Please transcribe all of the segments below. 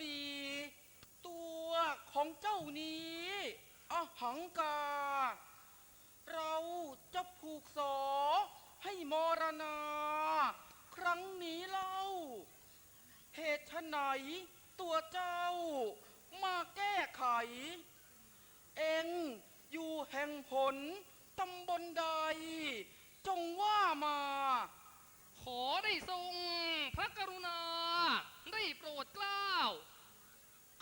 บีตัวของเจ้านี้อหังกา เราจะผูกสอให้มรณา ครั้งนี้เล่า เหตุไหนตัวเจ้ามาแก้ไข เองอยู่แห่งผลตำบลใด จงว่ามา ขอได้ทรงพระกรุณา ได้โปรดเกล้า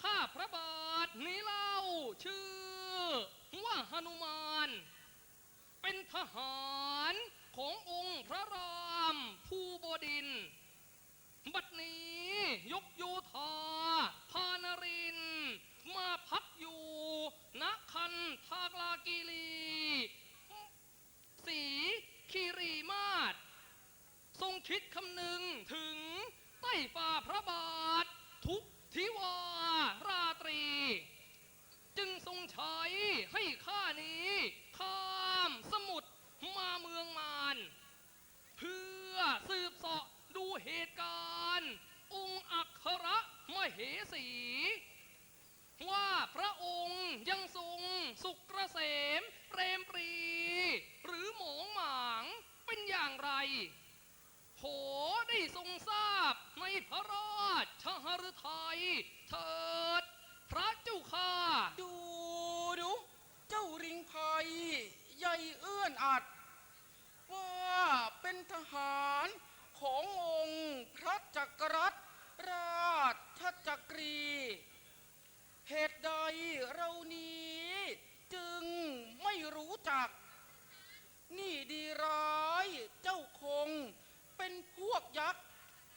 ข้าพระบาทนี้เล่าชื่อว่าหนุมาน เป็นทหารขององค์พระรามภูบดินทร์บัดนี้ยกโยธาพานรินทร์มาพักอยู่ณคันทากลากีรี สีคีรีมาศ ทรงคิดคำนึงถึงใต้ฝ่าพระบาท ทุกทิวาราตรี จึงทรงใช้ให้ข้านี้ ข้ามสมุทรมาเมืองมารเพื่อสืบเสาะดูเหตุการณ์ องค์อัครมเหสี ว่าพระองค์ยังทรงสุขเกษมเปรมปรี หรือหมองหมางเป็นอย่างไร โหได้ทรงทราบในพระราชหฤทัยเถิด พระเจ้าข้า ดูดู เจ้าริงไพยใหญ่เอื้อนอัด ว่าเป็นทหารขององค์พระจักรรัตราชจักรี เหตุใดเรานี้จึงไม่รู้จัก นี่ดีร้ายเจ้าคงเป็นพวกยักษ์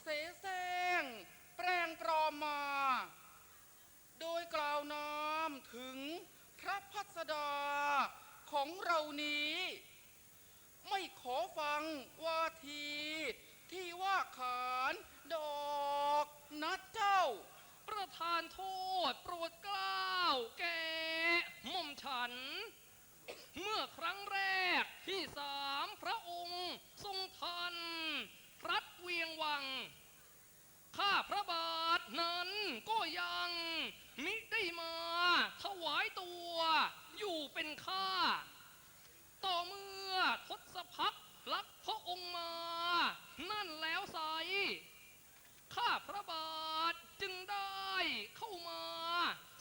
เสแสร้งแปลงปลอมมา โดยกล่าวนามถึงพระพัสดา ของเรานี้ ไม่ขอฟังวาทีที่ว่าขานดอกนะเจ้า ประทานโทษโปรดเกล้า แก่หม่อมฉัน เมื่อครั้งแรกที่สามพระองค์ทรงทันพรัดเวียงวัง ข้าพระบาทนั้นก็ยังมิได้มาถวายตัวอยู่เป็นข้า ต่อเมื่อทศพักลักพระองค์มา นั่นแล้วไซ ข้าพระบาทจึงได้เข้ามา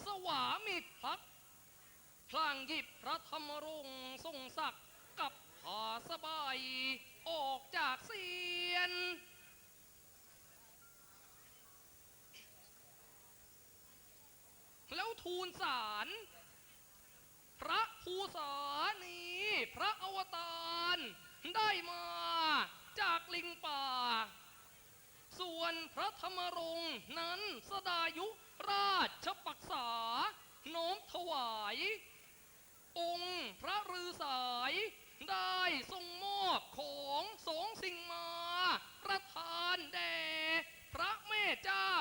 สวามิภักดิ์พลางหยิบพระธรรมรงค์ทรงศักดิ์กับผาสบาย ออกจากเสียน แล้วทูลสาร พระภูษานี้ พระอวตารได้มาจากลิงป่า ส่วนพระธรรมร งค์นั้นสดายุราชปักษา โน้มถวาย องค์พระฤาษายได้ทรงมอบของสองสิ่งมา ประทานแด่พระแม่เจ้า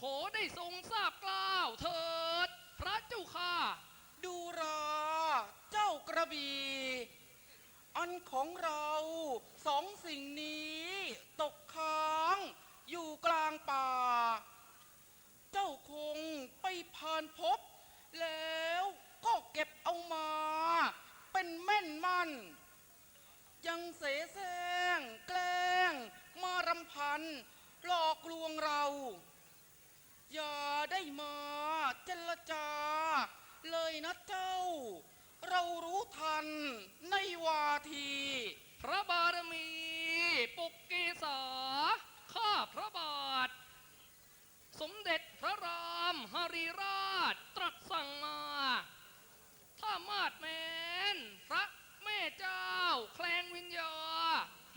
ขอได้ทรงทราบกล่าวเถิด พระเจ้าค่ะ ดูราเจ้ากระบี่อันของเราสองสิ่งนี้ตกค้าง อยู่กลางป่า เจ้าคงไปผ่านพบ แล้วก็เก็บเอามา เป็นแม่นมันยังเสแสร้งแกล้ง มารำพัน หลอกลวงเรา อย่าได้มาเจรจา เลยนะเจ้า เรารู้ทันในวาที พระบารมีปกเกษาข้า ระบาท สมเด็จพระรามหริราชตรัสสั่งมา ถ้ามาดแมนพระแม่เจ้า แคลงวิญญา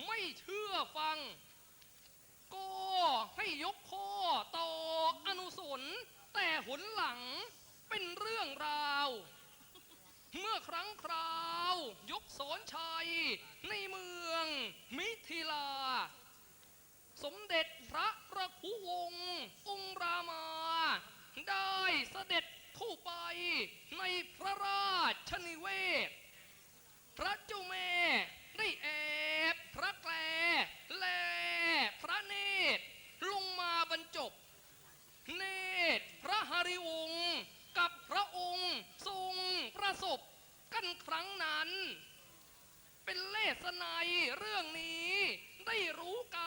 ไม่เชื่อฟัง ก็ให้ยกข้อต่ออนุสนแต่หนหลังเป็นเรื่องราว เมื่อครั้งคราวยกสนชัยในเมืองมิถิลา สมเด็จพระประคุวงศ์องค์รามา ได้เสด็จเข้าไปในพระราชนิเวศ พระเจ้าแม่ได้แอบพระแกลและพระเนตร ลงมาบรรจบ เนตรพระหริวงศ์กับพระองค์ทรงประสบกันครั้งนั้น เป็นเลสไนยเรื่องนี้ได้รู้กัน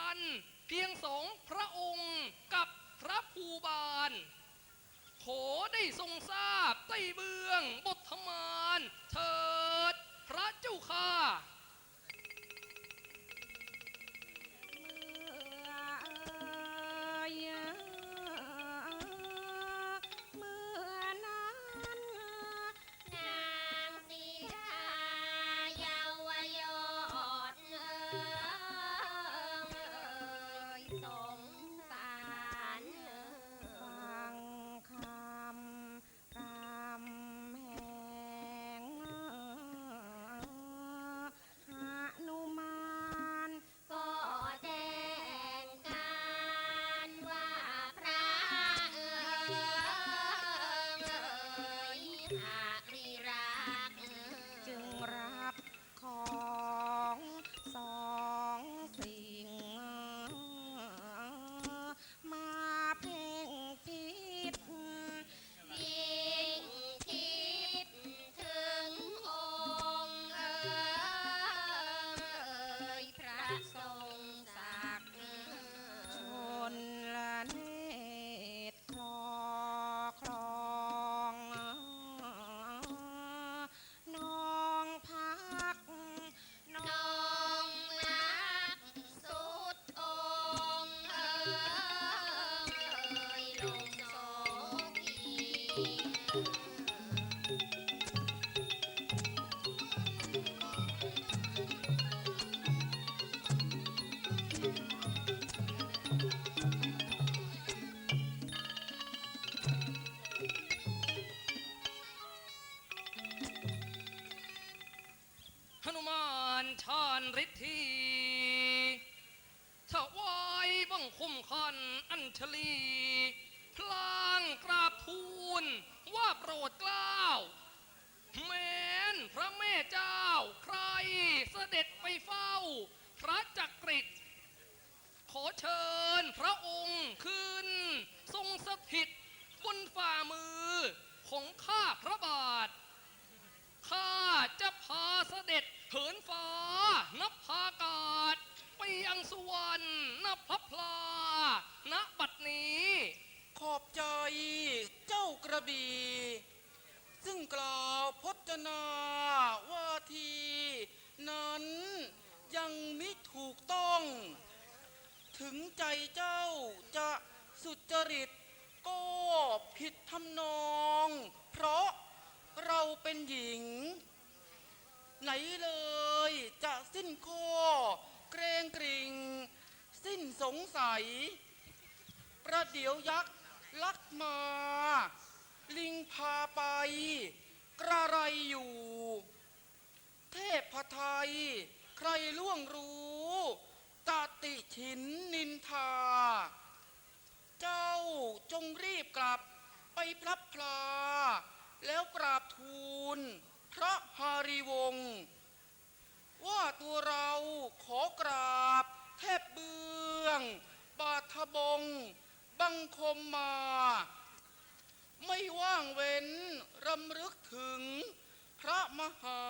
เพียงสองพระองค์กับพระภูบาล ขอได้ทรงทราบใต้เบื้องบทมานเถิดพพระเจ้าค่ะ ชลี พลางกราบทูลว่าโปรดเกล้าแม้นพระแม่เจ้าใครเสด็จไปเฝ้า พระจักริดขอเชิญพระองค์ขึ้น ทรงสถิตบนฝ่ามือของข้าพระบาท ข้าจะพาเสด็จเหินฟ้านับพากาศ ไปยังสวรรค์ นับพระพลาณบัดนี้ ขอบใจเจ้ากระบี่ซึ่งกล่าวพจนาว่าที นั้นยังมิถูกต้อง ถึงใจเจ้าจะสุจริตก็ผิดทำนอง เพราะเราเป็นหญิง ไหนเลยจะสิ้นข้อเกรงกริ่ง สิ้นสงสัย ประเดี๋ยวยักษ์ลักมา ลิงพาไป กระไรอยู่ เทพพไทย ใครล่วงรู้ตาติฉินนินทา เจ้าจงรีบกลับไปพลับพลา แล้วกราบทูล พระหารีวงศ์ว่าตัวเราขอกราบ แทบเบื้องบาทบง บังคมมา ไม่ว่างเว้นรำลึกถึง พระมหา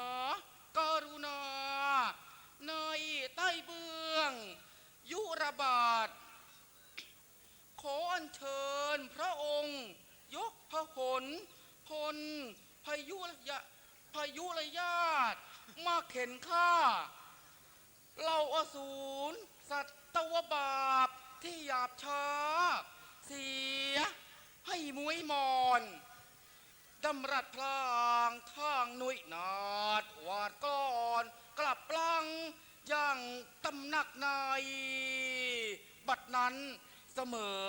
กรุณา ในใต้เบื้อง ยุระบาท ขออัญเชิญพระองค์ ยกพระหนพลพายุระยะพายุระยาตมาเข็นฆ่าเราอสูร สัตวบาปที่หยาบช้า เสียให้มุ้ยมอนดำรัดพลางทางหนุ่ยนาดวาดก้อนกลับปลังย่างตำหนักใน บัดนั้นเสมอ